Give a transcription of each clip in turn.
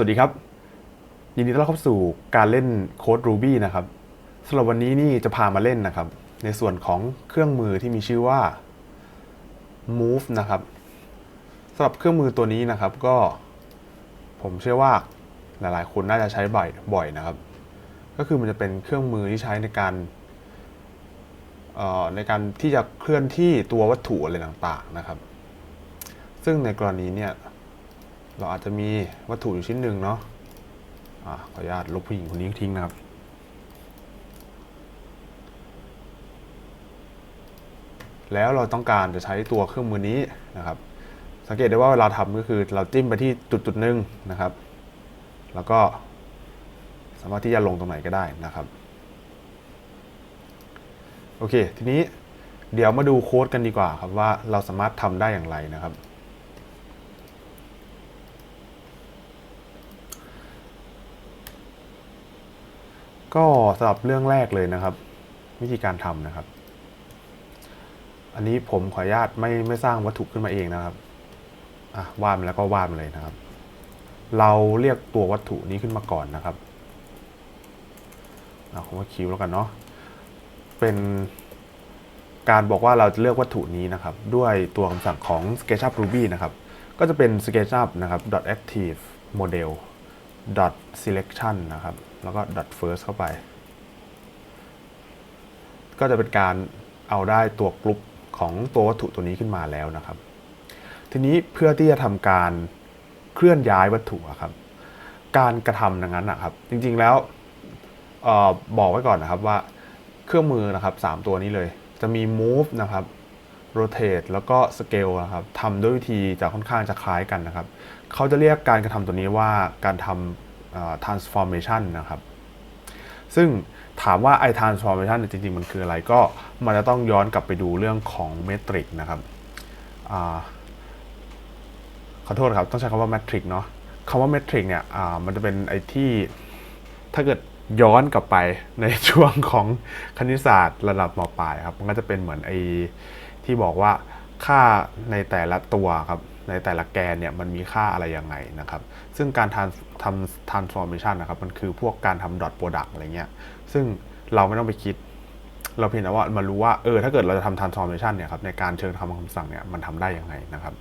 วัสดีครับ ยินดีต้อนรับเข้าสู่การเล่นโค้ด Ruby นะครับสำหรับวันนี้นี่จะพามาเล่นนะครับ ในส่วนของเครื่องมือที่มีชื่อว่า Move นะครับสำหรับเครื่องมือตัวนี้นะครับก็ ผมเชื่อว่าหลายๆ คนน่าจะใช้บ่อยบ่อยนะครับ ก็คือมันจะเป็นเครื่องมือที่ใช้ในการเอ่อในการที่จะเคลื่อนที่ตัววัตถุอะไรต่างๆนะครับ ซึ่งในกรณีเนี่ย เราอาจจะมีวัตถุอยู่ชิ้นหนึ่งเนาะอะขออนุญาตลบผู้หญิงคนนี้ทิ้งนะครับ แล้วเราต้องการจะใช้ตัวเครื่องมือนี้นะครับ สังเกตได้ว่าเวลาทำก็คือเราจิ้มไปที่จุดจุดหนึ่งนะครับ แล้วก็สามารถที่จะลงตรงไหนก็ได้นะครับ โอเค ทีนี้เดี๋ยวมาดูโค้ดกันดีกว่าครับว่าเราสามารถทำได้อย่างไรนะครับ ก็สำหรับเรื่องแรกเลยนะครับ วิธีการทำนะครับ อันนี้ผมขออนุญาตไม่ไม่สร้างวัตถุขึ้นมาเองนะครับอะวาดแล้วก็วาดเลยนะครับ เราเรียกตัววัตถุนี้ขึ้นมาก่อนนะครับเอาคำว่าคิวแล้วกันเนาะเป็นการบอกว่าเราจะเลือกวัตถุนี้นะครับ ด้วยตัวคำสั่งของ SketchUp Ruby นะครับ ก็จะเป็น SketchUp นะครับ .active model .selection นะครับ แล้วก็ .first เข้าไป ก็จะเป็นการเอาได้ตัวกลุ่มของตัววัตถุตัวนี้ขึ้นมาแล้วนะครับ ทีนี้เพื่อที่จะทำการเคลื่อนย้ายวัตถุครับ การกระทำดังนั้นนะครับ จริงๆแล้วออบอกไว้ก่อนนะครับว่าเครื่องมือนะครับสามตัวนี้เลย จะมี move นะครับ rotate แล้วก็ scale นะครับทำด้วยวิธีจะค่อนข้างจะคล้ายกันนะครับ เขาจะเรียกการกระทำตัวนี้ว่าการทำ transformation นะครับ ซึ่งถามว่าไอ้ transformation จริง ๆ มันคืออะไรก็มันจะต้องย้อนกลับไปดูเรื่องของเมตริกนะครับอขอโทษครับ ต้องใช้คำว่า metric เนาะคำว่า metric เนี่ยมันจะเป็นไอ้ที่ถ้าเกิดย้อนกลับไปในช่วงของคณิตศาสตร์ระดับมปลายครับ มันก็จะเป็นเหมือนไอ้ที่บอกว่าค่าในแต่ละตัวครับ ในแต่ละแกนเนี่ยมันมีค่าอะไรยังไงนะครับ ซึ่งการทำทำ transformation นะครับ มันคือพวกการทำ dot product อะไรเงี้ย ซึ่งเราไม่ต้องไปคิด เราเพียงแต่ว่ามารู้ว่า เออ ถ้าเกิดเราจะทำ transformation เนี่ยครับ ในการเชิญคำคำสั่งเนี่ย มันทำได้ยังไงนะครับ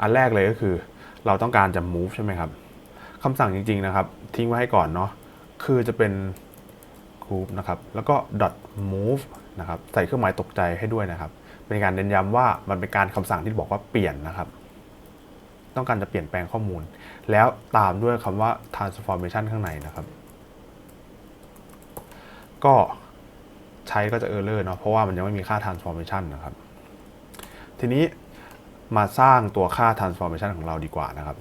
อันแรกเลยก็คือ เราต้องการจะ move ใช่ไหมครับคำสั่งจริง ๆ นะครับ ทิ้งไว้ให้ก่อนเนาะ คือจะเป็น group นะครับ แล้วก็ dot move นะครับ ใส่เครื่องหมายตกใจให้ด้วยนะครับ เป็นการเน้นย้ำว่ามันเป็นการคำสั่งที่บอกว่าเปลี่ยนนะครับ ต้องการจะเปลี่ยนแปลงข้อมูล แล้วตามด้วยคำว่า transformation ข้างในนะครับ ก็ใช้ก็จะ error เนาะเพราะว่ามันยังไม่มีค่า transformation นะครับ ทีนี้มาสร้างตัวค่า transformation ของเราดีกว่านะครับ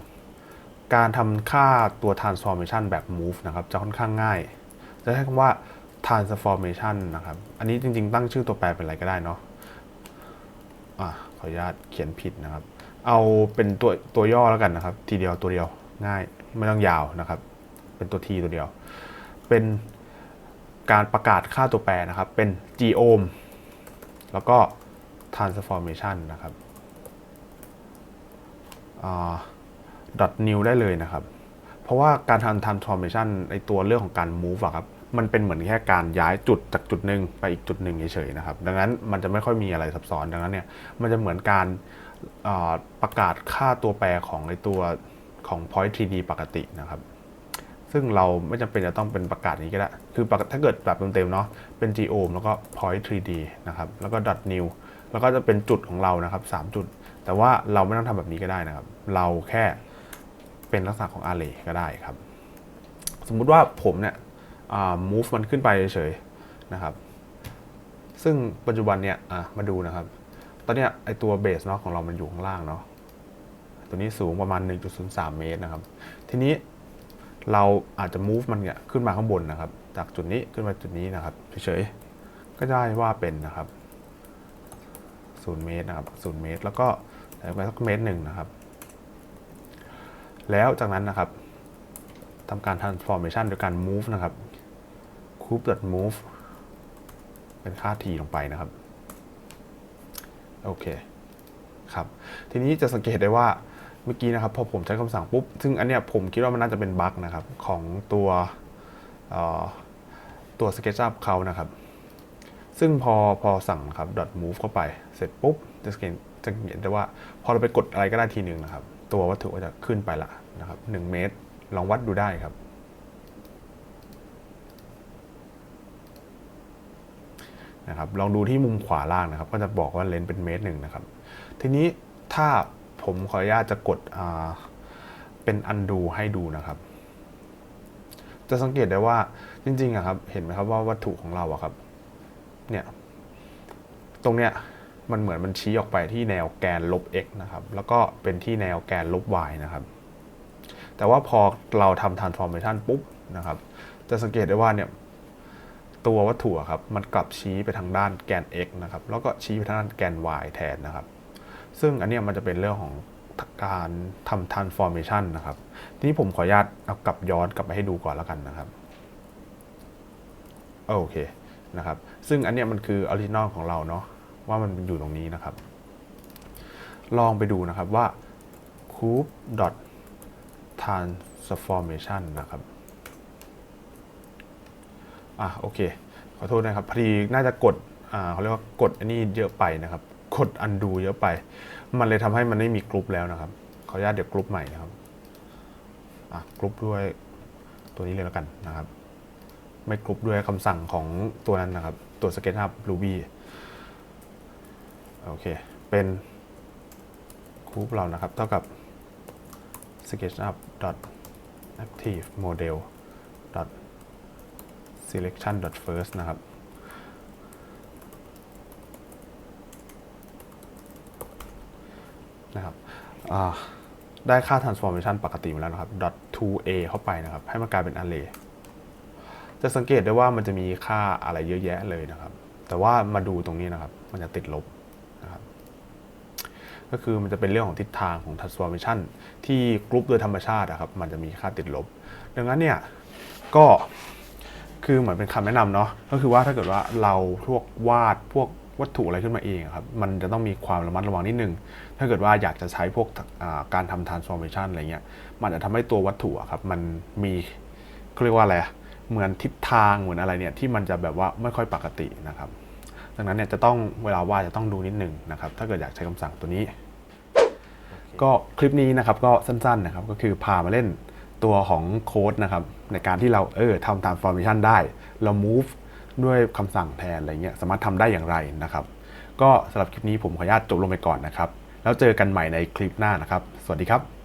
การทำค่าตัว transformation แบบ move นะครับ จะค่อนข้างง่าย จะใช้คำว่า transformation นะครับ อันนี้จริงๆ ตั้งชื่อตัวแปรเป็นอะไรก็ได้เนาะ อะขออนุญาตเขียนผิดนะครับ เอาเป็นตัวตัวย่อแล้วกันนะครับ ทีเดียวตัวเดียวง่ายไม่ต้องยาวนะครับ เป็นตัวทีตัวเดียว เป็นการประกาศค่าตัวแปรนะครับ เป็น geom แล้วก็ transformation นะครับดอ่า dot new ได้เลยนะครับ เพราะว่าการทำ transformation ในตัวเรื่องของการ move อะครับ มันเป็นเหมือนแค่การย้ายจุดจากจุดหนึ่งไปอีกจุดหนึ่งเฉยๆนะครับ ดังนั้นมันจะไม่ค่อยมีอะไรซับซ้อน ดังนั้นเนี่ยมันจะเหมือนการประกาศค่าตัวแปรของไอตัวของ point 3D ปกตินะครับ ซึ่งเราไม่จำเป็นจะต้องเป็นประกาศนี้ก็ได้ คือถ้าเกิดแบบเต็มๆเนาะ เป็น geom แล้วก็ point 3D นะครับ แล้วก็ dot new แล้วก็จะเป็นจุดของเรานะครับ 3 จุด แต่ว่าเราไม่ต้องทำแบบนี้ก็ได้นะครับ เราแค่เป็นลักษณะของ array ก็ได้ครับ สมมุติว่าผมเนี่ย move มันขึ้นไปเฉยๆนะครับ ซึ่งปัจจุบันเนี่ยมาดูนะครับ ตอนนี้ไอตัวเบสเนาะของเรามันอยู่ข้างล่างเนาะ ตัวนี้สูงประมาณ 1.03 เมตรนะครับ ทีนี้เราอาจจะ move มันเนี่ยขึ้นมาข้างบนนะครับ จากจุดนี้ขึ้นมาจุดนี้นะครับเฉยๆ ก็ได้ว่าเป็นนะครับ 0 เมตรนะครับ 0 เมตร แล้วก็ไปสักเมตรหนึ่งนะครับ แล้วจากนั้นนะครับทำการ transformation โดยการ move นะครับ cube move เป็นค่า t ลงไปนะครับ โอเค ครับ ทีนี้จะสังเกตได้ว่าเมื่อกี้นะครับพอผมใช้คำสั่งปุ๊บ ซึ่งอันเนี้ยผมคิดว่ามันน่าจะเป็นบั๊กนะครับ ของตัวตัว SketchUp เขานะครับ ซึ่งพอพอสั่งครับ .move เข้าไปเสร็จปุ๊บ จะสังเกตจะเห็นได้ว่า พอเราไปกดอะไรก็ได้ทีหนึ่งนะครับ ตัววัตถุก็จะขึ้นไปละนะครับ1เมตร ลองวัดดูได้ครับ นะครับลองดูที่มุมขวาล่างนะครับ ก็จะบอกว่าเลนส์เป็นเมตรหนึ่งนะครับ ทีนี้ถ้าผมขออนุญาตจะกดเป็น undo ให้ดูนะครับ จะสังเกตได้ว่าจริงๆอะครับ เห็นไหมครับว่าวัตถุของเราอะครับ เนี่ย ตรงเนี้ยมันเหมือนมันชี้ออกไปที่แนวแกนลบ x นะครับ แล้วก็เป็นที่แนวแกนลบ y นะครับ แต่ว่าพอเราทำ transformation ปุ๊บนะครับ จะสังเกตได้ว่าเนี่ย ตัววัตถุครับมันกลับชี้ไปทางด้านแกน x นะครับแล้วก็ชี้ไปทางด้านแกน y แทนนะครับ ซึ่งอันนี้มันจะเป็นเรื่องของการทำ transformation นะครับ ทีนี้ผมขออนุญาตเอากลับย้อนกลับไปให้ดูก่อนแล้วกันนะครับ โอเคนะครับ ซึ่งอันนี้มันคือออริจินอลของเราเนาะว่ามันอยู่ตรงนี้นะครับ ลองไปดูนะครับว่า cube dot transformation นะครับ อะโอเค ขอโทษนะครับพอดีน่าจะกดอ่าเขาเรียกว่ากดอันนี้เยอะไปนะครับ กด undo เยอะไป มันเลยทำให้มันไม่มีกรุ๊ปแล้วนะครับ ขออนุญาตเดี๋ยวกรุ๊ปใหม่นะครับอะกรุ๊ปด้วยตัวนี้เลยแล้วกันนะครับ ไม่กรุ๊ปด้วยคำสั่งของตัวนั้นนะครับ ตัว SketchUp Ruby โอเค เป็นกรุ๊ปเรานะครับ เท่ากับ sketchup active model selection first นะครับ นะครับได้ค่า transformation ปกติมาแล้วนะครับ .to a เข้าไปนะครับ ให้มันกลายเป็น array จะสังเกตได้ว่ามันจะมีค่าอะไรเยอะแยะเลยนะครับ แต่ว่ามาดูตรงนี้นะครับ มันจะติดลบนะครับ ก็คือมันจะเป็นเรื่องของทิศทางของ transformation ที่กรุ๊ปโดยธรรมชาตินะครับ มันจะมีค่าติดลบ ดังนั้นเนี่ย ก็ คือเหมือนเป็นคำแนะนำเนาะก็คือว่าถ้าเกิดว่าเราพวกวาดพวกวัตถุอะไรขึ้นมาเองครับมันจะต้องมีความระมัดระวังนิดนึง ถ้าเกิดว่าอยากจะใช้พวกการทำ transformation อะไรเงี้ยมันจะทำให้ตัววัตถุครับมันมีเขาเรียกว่าอะไรอะเหมือนทิศทางเหมือนอะไรเนี่ยที่มันจะแบบว่าไม่ค่อยปกตินะครับดังนั้นเนี่ยจะต้องเวลาวาดจะต้องดูนิดนึงนะครับถ้าเกิดอยากใช้คำสั่งตัวนี้ ก็คลิปนี้นะครับก็สั้นๆนะครับก็คือพามาเล่น ตัวของโค้ดนะครับ ในการที่เราเออทำ transformation ได้ เรา move ด้วยคำสั่งแทนอะไรเงี้ยสามารถทำได้อย่างไรนะครับ ก็สำหรับคลิปนี้ผมขออนุญาตจบลงไปก่อนนะครับ แล้วเจอกันใหม่ในคลิปหน้านะครับ สวัสดีครับ